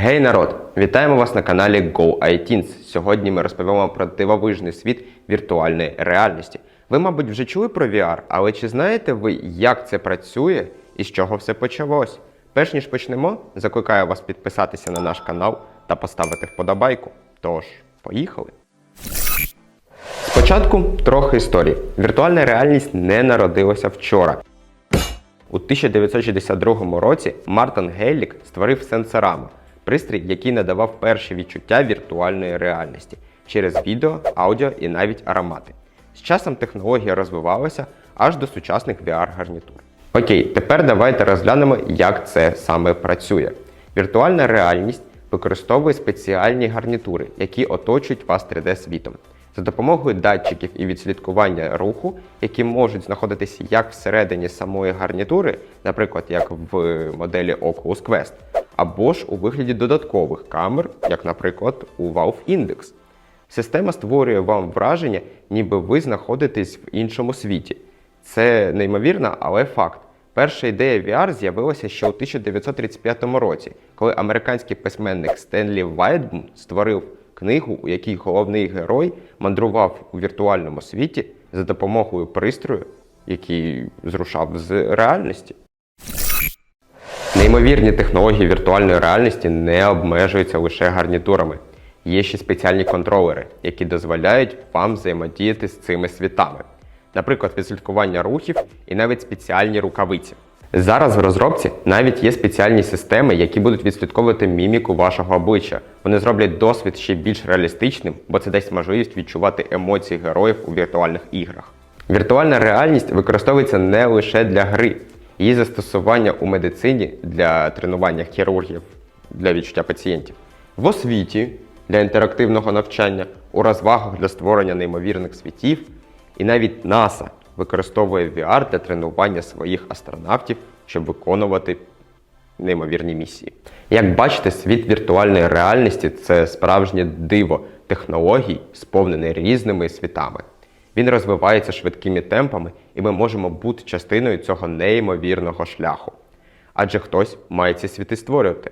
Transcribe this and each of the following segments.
Гей народ! Вітаємо вас на каналі Go iTeens. Сьогодні ми розповімо про дивовижний світ віртуальної реальності. Ви, мабуть, вже чули про VR, але чи знаєте ви, як це працює і з чого все почалось? Перш ніж почнемо, закликаю вас підписатися на наш канал та поставити вподобайку. Тож, поїхали! Спочатку трохи історії. Віртуальна реальність не народилася вчора. У 1962 році Мартин Гейлік створив сенсорама пристрій, який надавав перші відчуття віртуальної реальності через відео, аудіо і навіть аромати. З часом технологія розвивалася аж до сучасних VR-гарнітур. Окей, тепер давайте розглянемо, як це саме працює. Віртуальна реальність використовує спеціальні гарнітури, які оточують вас 3D-світом. За допомогою датчиків і відслідкування руху, які можуть знаходитися як всередині самої гарнітури, наприклад, як в моделі Oculus Quest, або ж у вигляді додаткових камер, як, наприклад, у Valve Index. Система створює вам враження, ніби ви знаходитесь в іншому світі. Це неймовірно, але факт. Перша ідея VR з'явилася ще у 1935 році, коли американський письменник Стенлі Вайтбум створив книгу, у якій головний герой мандрував у віртуальному світі за допомогою пристрою, який зрушав з реальності. Неймовірні технології віртуальної реальності не обмежуються лише гарнітурами. Є ще спеціальні контролери, які дозволяють вам взаємодіяти з цими світами. Наприклад, відслідкування рухів і навіть спеціальні рукавиці. Зараз в розробці навіть є спеціальні системи, які будуть відслідковувати міміку вашого обличчя. Вони зроблять досвід ще більш реалістичним, бо це дасть можливість відчувати емоції героїв у віртуальних іграх. Віртуальна реальність використовується не лише для гри, її застосування у медицині для тренування хірургів для відчуття пацієнтів, в освіті для інтерактивного навчання, у розвагах для створення неймовірних світів, і навіть НАСА використовує VR для тренування своїх астронавтів, щоб виконувати неймовірні місії. Як бачите, світ віртуальної реальності це справжнє диво технологій, сповнене різними світами. Він розвивається швидкими темпами, і ми можемо бути частиною цього неймовірного шляху. Адже хтось має ці світи створювати,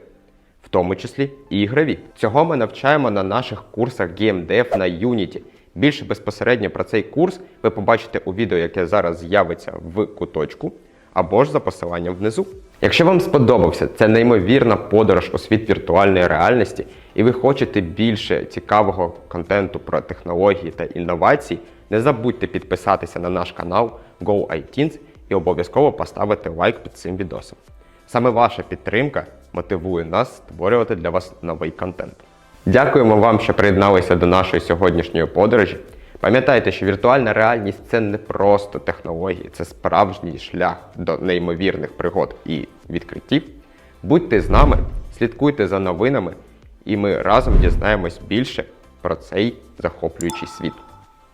в тому числі і ігрові. Цього ми навчаємо на наших курсах GameDev на Unity. Більше безпосередньо про цей курс ви побачите у відео, яке зараз з'явиться в куточку, або ж за посиланням внизу. Якщо вам сподобався ця неймовірна подорож у світ віртуальної реальності, і ви хочете більше цікавого контенту про технології та інновації, не забудьте підписатися на наш канал Go iTeens і обов'язково поставити лайк під цим відосом. Саме ваша підтримка мотивує нас створювати для вас новий контент. Дякуємо вам, що приєдналися до нашої сьогоднішньої подорожі. Пам'ятайте, що віртуальна реальність це не просто технології, це справжній шлях до неймовірних пригод і відкриттів. Будьте з нами, слідкуйте за новинами, і ми разом дізнаємось більше про цей захоплюючий світ.